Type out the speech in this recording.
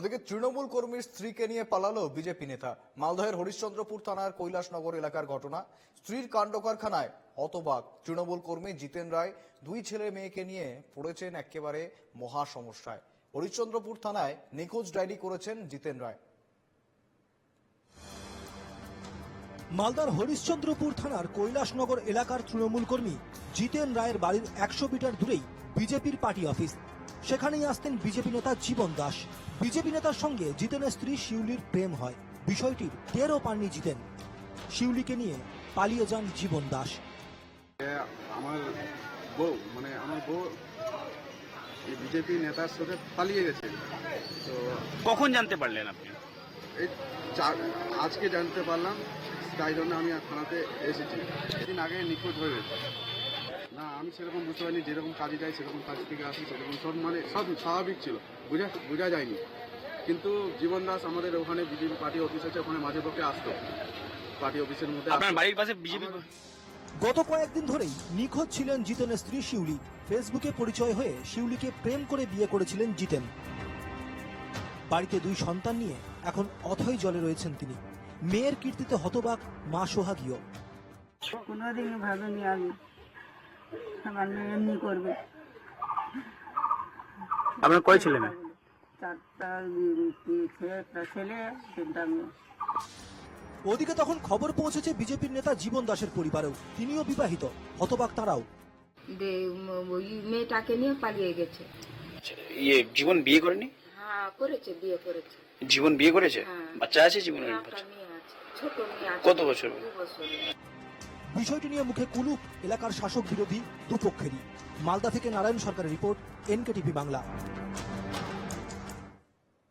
অন্যদিকে তৃণমূল কর্মীর স্ত্রীকে নিয়ে পালালো বিজেপি নেতা। মালদহের হরিশ্চন্দ্রপুর থানার কৈলাসনগর এলাকার ঘটনা। স্ত্রীর কাণ্ড কারখানায় হতবাক। তৃণমূল কর্মী জিতেন রায় দুই ছেলে মেয়েকে নিয়ে পড়েছেন একেবারে মহা সমস্যায় হরিশ্চন্দ্রপুর থানায় নিখোঁজ ডায়েরি করেছেন জিতেন রায়। মালদার হরিশ্চন্দ্রপুর থানার কৈলাসনগর এলাকার তৃণমূল কর্মী জিতেন রায়ের বাড়ির একশো মিটার দূরেই বিজেপির পার্টি অফিস। সেখানেই আসতেন বিজেপি নেতা জীবন দাস। বিজেপি নেতার সঙ্গে জিতেনের স্ত্রী শিউলির প্রেম হয়। বিষয়টির টেরও পাননি জিতেন। শিউলিকে নিয়ে পালিয়ে যান জীবন দাস। আমার বউ মানে আমার বউ এই বিজেপি নেতার সাথে পালিয়ে গেছে। তো কখন জানতে পারলেন আপনি? এই আজকে জানতে পারলাম তাই জন্য আমি থানাতে এসেছি। দিন আগে নিখোঁজ হয়ে গেছে। না আমি সেরকম বুঝতে পারিনি যেরকম কাজে যাই সেরকম কাজ থেকে আসি সেরকম সব মানে সব স্বাভাবিক ছিল। বোঝা বোঝা যায়নি। কিন্তু জীবন দাস আমাদের ওখানে বিজেপি পার্টি অফিস আছে ওখানে মাঝে পক্ষে আসতো। পার্টি অফিসের মধ্যে আপনার বাড়ির পাশে বিজেপি গত কয়েকদিন ধরেই নিখোঁজ ছিলেন জিতেনের স্ত্রী শিউলি। ফেসবুকে পরিচয় হয়ে শিউলিকে প্রেম করে বিয়ে করেছিলেন জিতেন। বাড়িতে দুই সন্তান নিয়ে এখন অথই জলে রয়েছেন তিনি। মেয়ের কীর্তিতে হতবাক মা সোহাগীয় কোনোদিনই ভাবিনি আমি। আমার মেয়ে এমনি করবে। আপনার কয় ছেলে মেয়ে? চারটা ছেলে একটা ছেলে তিনটা মেয়ে। ওদিকে তখন খবর পৌঁছেছে বিজেপির নেতা জীবন দাসের পরিবারেও। তিনিও বিবাহিত হতবাক তারাও। ওই মেয়েটাকে নিয়ে পালিয়ে গেছে। ইয়ে জীবন বিয়ে করেনি? হ্যাঁ করেছে বিয়ে করেছে। জীবন বিয়ে করেছে? হ্যাঁ। বাচ্চা আছে জীবনের ছোট মেয়ে কত বছর? বিষয়টি নিয়ে মুখে কুলুপ, এলাকার শাসক বিরোধী দুপক্ষেরই। মালদা থেকে নারায়ণ সরকারের রিপোর্ট, এনকেটিভি বাংলা।